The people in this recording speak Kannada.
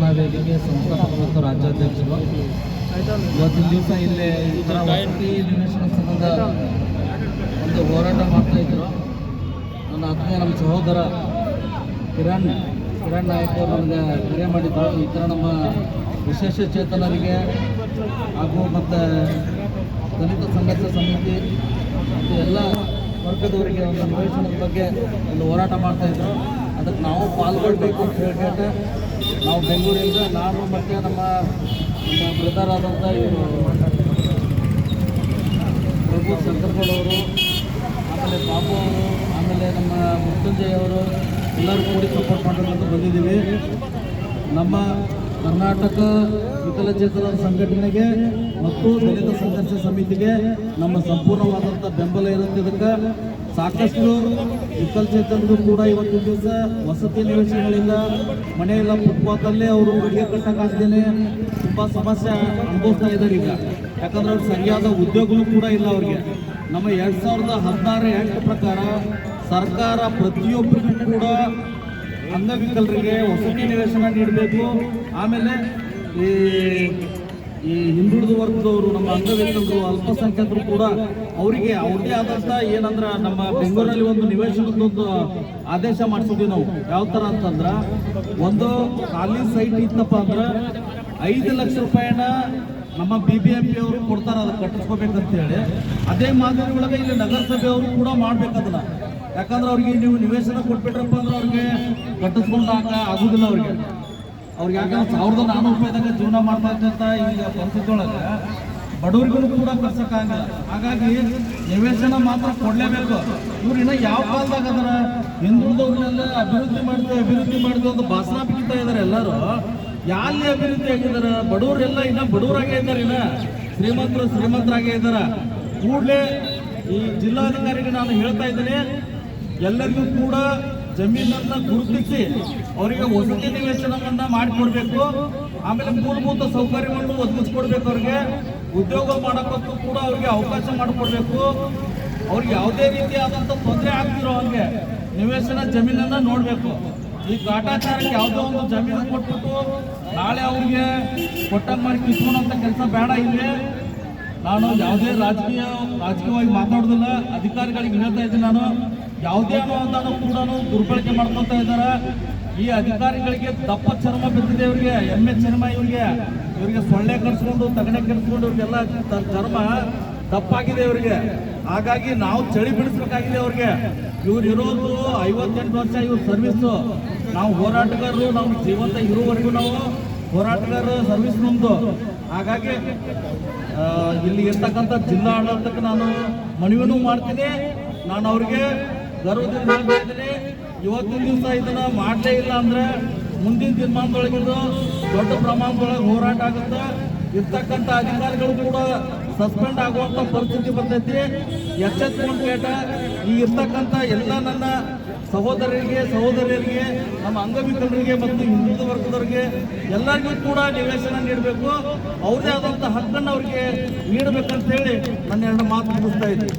ರಕ್ಷಣಾ ವೇದಿಕೆ ಸಂಸ್ಥಾಪಕ ಮತ್ತು ರಾಜ್ಯಾಧ್ಯಕ್ಷರು. ಇವತ್ತಿನ ದಿವಸ ಇಲ್ಲಿ ಈ ಥರ ವಸತಿ ನಿವೇಶನ ಸಂಬಂಧ ಒಂದು ಹೋರಾಟ ಮಾಡ್ತಾ ಇದ್ರು. ನನ್ನ ಆತ್ಮೀಯ, ನಮ್ಮ ಸಹೋದರ ಕಿರಣ್ ಕಿರಣ್ ನಾಯಕ್ ಅವರು ನನಗೆ ಕರೆ ಮಾಡಿದ್ರು. ಈ ಥರ ನಮ್ಮ ವಿಶೇಷ ಚೇತನರಿಗೆ ಹಾಗೂ ಮತ್ತು ದಲಿತ ಸಂಘರ್ಷ ಸಮಿತಿ ಮತ್ತು ಎಲ್ಲ ವರ್ಗದವರಿಗೆ ಒಂದು ನಿವೇಶನದ ಬಗ್ಗೆ ಒಂದು ಹೋರಾಟ ಮಾಡ್ತಾ ಇದ್ರು. ಅದಕ್ಕೆ ನಾವು ಪಾಲ್ಗೊಳ್ಬೇಕು ಅಂತ ಹೇಳ್ಬಿಟ್ಟು ನಾವು ಬೆಂಗಳೂರಿಂದ ನಾನು ಮತ್ತು ನಮ್ಮ ಬ್ರದರ್ ಆದಂಥ ಇವರು ಪ್ರಭು ಶಂಕರ್ಗೌಡ್ ಅವರು, ಆಮೇಲೆ ಬಾಬು ಅವರು, ಆಮೇಲೆ ನಮ್ಮ ಮೃತ್ಯುಂಜಯ್ ಅವರು ಎಲ್ಲರೂ ಕೂಡಿ ಸಪೋರ್ಟ್ ಮಾಡಬೇಕಂತ ಬಂದಿದ್ದೀವಿ. ನಮ್ಮ ಕರ್ನಾಟಕ ವಿಕಲಚೇತನರ ಸಂಘಟನೆಗೆ ಮತ್ತು ದಲಿತ ಸಂಘರ್ಷ ಸಮಿತಿಗೆ ನಮ್ಮ ಸಂಪೂರ್ಣವಾದಂಥ ಬೆಂಬಲ ಇರುತ್ತೆ ಸಾಕಷ್ಟು ವಿಕಲಚೇತನರು ಕೂಡ ಇವತ್ತು ದಿವಸ ವಸತಿ ನಿವೇಶನಗಳಿಂದ ಮನೆಯೆಲ್ಲ ಫುಟ್ಪಾತಲ್ಲೇ ಅವರು ಅಡುಗೆ ಕಟ್ಟಕ್ಕಾಗ್ದೇನೆ ತುಂಬ ಸಮಸ್ಯೆ ಅನುಭವಿಸ್ತಾ ಇದ್ದಾರೆ ಈಗ. ಯಾಕಂದ್ರೆ ಅವ್ರು ಸರಿಯಾದ ಉದ್ಯೋಗವೂ ಕೂಡ ಇಲ್ಲ ಅವ್ರಿಗೆ. ನಮ್ಮ ಎರಡು ಸಾವಿರದ ಹದಿನಾರು ಆ್ಯಕ್ಟ್ ಪ್ರಕಾರ ಸರ್ಕಾರ ಪ್ರತಿಯೊಬ್ಬರಿಗೂ ಕೂಡ ಅಂಗವಿಕಲರಿಗೆ ವಸತಿ ನಿವೇಶನ ನೀಡಬೇಕು. ಆಮೇಲೆ ಈ ಈ ಹಿಂದುಳಿದ ವರ್ಗದವರು, ನಮ್ಮ ಅಂಗವಿಕಲರು, ಅಲ್ಪಸಂಖ್ಯಾತರು ಕೂಡ ಅವರಿಗೆ ಅವ್ರದೇ ಆದಂಥ ಏನಂದ್ರೆ ನಮ್ಮ ಬೆಂಗಳೂರಲ್ಲಿ ಒಂದು ನಿವೇಶನದೊಂದು ಆದೇಶ ಮಾಡಿಸಿದ್ವಿ ನಾವು. ಯಾವ ಥರ ಅಂತಂದ್ರೆ, ಒಂದು ಖಾಲಿ ಸೈಟ್ ಇತ್ತಪ್ಪ ಅಂದ್ರೆ ಐದು ಲಕ್ಷ ರೂಪಾಯಿನ ನಮ್ಮ ಬಿ ಬಿ ಎಂ ಪಿ ಅವರು ಕೊಡ್ತಾರೆ, ಅದನ್ನ ಕಟ್ಟಿಸ್ಕೋಬೇಕಂತ ಹೇಳಿ. ಅದೇ ಮಾದರಿ ಒಳಗೆ ಇಲ್ಲಿ ನಗರಸಭೆಯವರು ಕೂಡ ಮಾಡ್ಬೇಕದನ್ನ ಯಾಕಂದ್ರೆ ಅವ್ರಿಗೆ ನೀವು ನಿವೇಶನ ಕೊಟ್ಬಿಟ್ರಪ್ಪ ಅಂದ್ರೆ ಅವ್ರಿಗೆ ಕಟ್ಟಿಸ್ಕೊಂಡಾಗ ಆಗ ಆಗುದಿಲ್ಲ ಅವ್ರಿಗೆ. ಅವ್ರಿಗೆ ಯಾಕಂದ್ರೆ ಸಾವಿರದ ನಾನೂರು ರೂಪಾಯಿದಾಗ ಜೀವನ ಮಾಡ್ತಾ ಇದ್ದಂಥ ಈಗ ಪರಿಸ್ಥಿತಿ ಒಳಗೆ ಬಡವರಿಗೂ ಕೂಡ ಕರ್ಸೋಕ್ಕಾಗಲ್ಲ ಹಾಗಾಗಿ ನಿವೇಶನ ಮಾತ್ರ ಕೊಡಲೇಬೇಕು. ಇವ್ರು ಇನ್ನೂ ಯಾವ ಕಾಲದಾಗ ಅದರ ಹಿಂದುಳಿದವ್ರನ್ನೆಲ್ಲ ಅಭಿವೃದ್ಧಿ ಮಾಡ್ತೀವಿ ಅಭಿವೃದ್ಧಿ ಮಾಡ್ತೀವಿ ಅಂತ ಭಾಷಣ ಬಿಡ್ತಾ ಇದ್ದಾರೆ ಎಲ್ಲರೂ. ಯಾಲ್ಲಿ ಅಭಿವೃದ್ಧಿ ಆಗಿದ್ದಾರೆ ಬಡವರೆಲ್ಲ ಇನ್ನೂ ಬಡವರಾಗೇ ಇದ್ದಾರೆ ಇನ್ನ. ಶ್ರೀಮಂತರು ಶ್ರೀಮಂತರಾಗೇ ಇದ್ದಾರೆ. ಕೂಡಲೇ ಈ ಜಿಲ್ಲಾಧಿಕಾರಿಗೆ ನಾನು ಹೇಳ್ತಾ ಇದ್ದೇನೆ, ಎಲ್ಲರಿಗೂ ಕೂಡ ಜಮೀನನ್ನ ಗುರುತಿಸಿ ಅವರಿಗೆ ವಸತಿ ನಿವೇಶನವನ್ನ ಮಾಡಿಕೊಡ್ಬೇಕು. ಆಮೇಲೆ ಮೂಲಭೂತ ಸೌಕರ್ಯವನ್ನು ಒದಗಿಸ್ಕೊಡ್ಬೇಕು ಅವ್ರಿಗೆ. ಉದ್ಯೋಗ ಮಾಡೋಕ್ಕೂ ಕೂಡ ಅವ್ರಿಗೆ ಅವಕಾಶ ಮಾಡಿಕೊಡ್ಬೇಕು. ಅವ್ರಿಗೆ ಯಾವುದೇ ರೀತಿಯಾದಂಥ ತೊಂದರೆ ಆಗ್ತಿರೋ ಹಂಗೆ ನಿವೇಶನ ಜಮೀನನ್ನ ನೋಡಬೇಕು. ಈ ಕಾಟಾಚಾರಕ್ಕೆ ಯಾವುದೋ ಒಂದು ಜಮೀನು ಕೊಟ್ಬಿಟ್ಟು ನಾಳೆ ಅವ್ರಿಗೆ ಕೊಟ್ಟಂಗೆ ಮಾಡಿ ಕೆಲಸ ಬೇಡ ಇಲ್ಲಿ. ನಾನು ಯಾವುದೇ ರಾಜಕೀಯ, ರಾಜಕೀಯವಾಗಿ ಮಾತಾಡೋದಿಲ್ಲ ಅಧಿಕಾರಿಗಳಿಗೆ ಹೇಳ್ತಾ ಇದ್ದೀನಿ. ನಾನು ಯಾವುದೇ ಅನ್ನುವಂಥದ್ದು ಕೂಡ ದುರ್ಬಳಕೆ ಮಾಡ್ಕೊತಾ ಇದ್ದಾರೆ. ಈ ಅಧಿಕಾರಿಗಳಿಗೆ ದಪ್ಪ ಚರ್ಮ ಬಿದ್ದಿದೆ ಇವರಿಗೆ, ಎಮ್ಮೆ ಚರ್ಮ ಇವರಿಗೆ. ಇವರಿಗೆ ಸೊಳ್ಳೆ ಕರೆಸ್ಕೊಂಡು ತಗಣೆ ಕರೆಸ್ಕೊಂಡು ಇವ್ರಿಗೆಲ್ಲ ಚರ್ಮ ದಪ್ಪಾಗಿದೆ ಇವರಿಗೆ. ಹಾಗಾಗಿ ನಾವು ಚಳಿ ಬಿಡಿಸ್ಬೇಕಾಗಿದೆ ಅವ್ರಿಗೆ. ಇವ್ರು ಇರೋದು ಐವತ್ತೆಂಟು ವರ್ಷ ಇವ್ರ ಸರ್ವಿಸ್ಸು ನಾವು ಹೋರಾಟಗಾರರು, ನಾವು ಜೀವಂತ ಇರುವವರೆಗೂ ನಾವು ಹೋರಾಟಗಾರರ ಸರ್ವಿಸ್ ನಮ್ಮದು ಹಾಗಾಗಿ ಇಲ್ಲಿ ಇರ್ತಕ್ಕಂಥ ಜಿಲ್ಲಾ ಆಡಳಿತಕ್ಕೆ ನಾನು ಮನವಿನೂ ಮಾಡ್ತೀನಿ. ನಾನು ಅವ್ರಿಗೆ ಗರ್ವದಿಂದ ಹೇಳ್ತೀನಿ ಇವತ್ತಿನ ದಿವಸ ಇದನ್ನ ಮಾಡಲೇ ಇಲ್ಲ ಅಂದ್ರೆ ಮುಂದಿನ ದಿನಮಾನದೊಳಗಿದು ದೊಡ್ಡ ಪ್ರಮಾಣದೊಳಗೆ ಹೋರಾಟ ಆಗುತ್ತೆ. ಇರ್ತಕ್ಕಂಥ ಅಧಿಕಾರಿಗಳು ಕೂಡ ಸಸ್ಪೆಂಡ್ ಆಗುವಂಥ ಪರಿಸ್ಥಿತಿ ಬರ್ತೈತಿ. ಎಚ್ಚೆತ್ಕೊಂಡು ಎಸ್ ಈ ಇರ್ತಕ್ಕಂಥ ಎಲ್ಲ ನನ್ನ ಸಹೋದರರಿಗೆ, ಸಹೋದರಿಯರಿಗೆ, ನಮ್ಮ ಅಂಗವಿಕಲರಿಗೆ ಮತ್ತು ಹಿಂದುಳಿದ ವರ್ಗದವರಿಗೆ ಎಲ್ಲರಿಗೂ ಕೂಡ ನಿವೇಶನ ನೀಡಬೇಕು. ಅವ್ರದೇ ಆದಂಥ ಹಕ್ಕನ್ನು ಅವರಿಗೆ ನೀಡಬೇಕಂತ ಹೇಳಿ ನನ್ನ ಎರಡು ಮಾತು ಮುಗಿಸ್ತಾ ಇದ್ದೀನಿ.